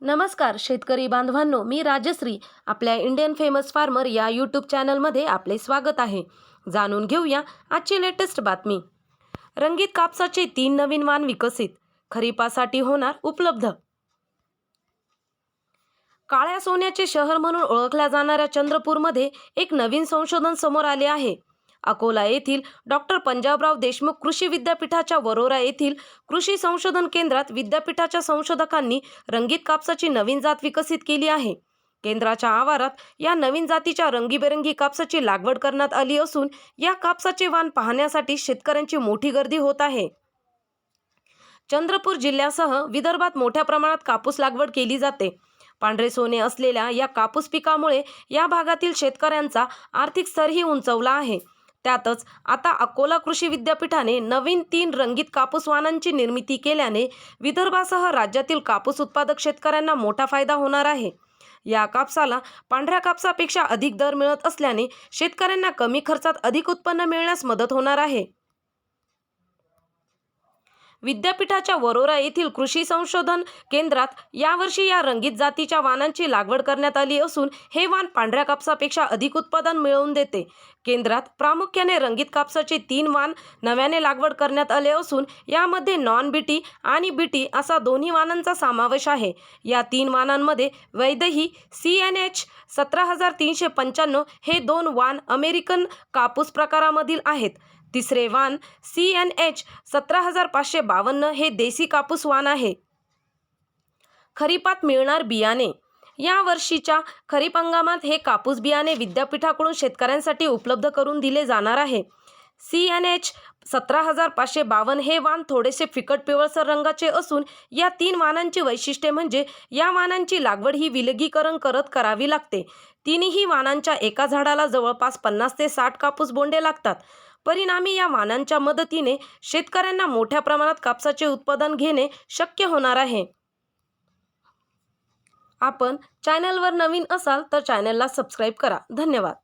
नमस्कार शेतकरी बांधवांनो मी राजश्री आपल्या इंडियन फेमस फार्मर या यूट्यूब चॅनलमध्ये आपले स्वागत आहे. जाणून घेऊया आजची लेटेस्ट बातमी. रंगीत कापसाचे तीन नवीन वाण विकसित खरीपासाठी होणार उपलब्ध. काळ्या सोन्याचे शहर म्हणून ओळखल्या जाणाऱ्या चंद्रपूरमध्ये एक नवीन संशोधन समोर आले आहे. अकोला येथील डॉक्टर पंजाबराव देशमुख कृषी विद्यापीठाच्या वरोरा येथील कृषी संशोधन केंद्रात विद्यापीठाच्या संशोधकांनी रंगीत कापसाची नवीन जात विकसित केली आहे. केंद्राच्या आवारात या नवीन जातीच्या रंगीबेरंगी कापसाची लागवड करण्यात आली असून या कापसाचे वाण पाहण्यासाठी शेतकऱ्यांची मोठी गर्दी होत आहे. चंद्रपूर जिल्ह्यासह विदर्भात मोठ्या प्रमाणात कापूस लागवड केली जाते. पांढरे सोने असलेल्या या कापूस पिकामुळे या भागातील शेतकऱ्यांचा आर्थिक स्तरही उंचवला आहे. त्यातच आता अकोला कृषी विद्यापीठाने नवीन तीन रंगीत कापूस वाहनांची निर्मिती केल्याने विदर्भासह राज्यातील कापूस उत्पादक शेतकऱ्यांना मोठा फायदा होणार आहे. या कापसाला पांढऱ्या कापसापेक्षा अधिक दर मिळत असल्याने शेतकऱ्यांना कमी खर्चात अधिक उत्पन्न मिळण्यास मदत होणार आहे. विद्यापीठाच्या वरोरा येथील कृषी संशोधन केंद्रात यावर्षी या रंगीत जातीच्या वाणांची लागवड करण्यात आली असून हे वाण पांढऱ्या कापसापेक्षा अधिक उत्पादन मिळवून देते. केंद्रात प्रामुख्याने रंगीत कापसाचे तीन वाण नव्याने लागवड करण्यात आले असून यामध्ये नॉन बीटी आणि बीटी असा दोन्ही वाणांचा समावेश आहे. या तीन वाणांमध्ये वैदही सी एन एच सतरा हजार तीनशे पंच्याण्णव हे दोन वाण अमेरिकन कापूस प्रकारामधील आहेत. तिसरे वाण सी एन एच सतरा हजार पाचशे बावन्न हे देसी कापूस वाण आहे. खरीपात मिळणार बियाणे. या वर्षीच्या खरीप हंगामात हे कापूस बियाणे विद्यापीठाकडून शेतकऱ्यांसाठी उपलब्ध करून दिले जाणार आहे. सी एन एच सतरा हजार पाचशे बावन्न हे वाण थोडेसे फिकट पिवळसर रंगाचे असून या तीन वाणांची वैशिष्ट्ये म्हणजे या वाणांची लागवड ही विलगीकरण करत करावी लागते. तिन्ही वाणांच्या एका झाडाला जवळपास पन्नास ते साठ कापूस बोंडे लागतात. परिणामी या वाणांच्या मदतीने शेतकऱ्यांना मोठ्या प्रमाणात कापसाचे उत्पादन घेणे शक्य होणार आहे. आपण चॅनलवर नवीन असाल तर चॅनलला सबस्क्राईब करा. धन्यवाद.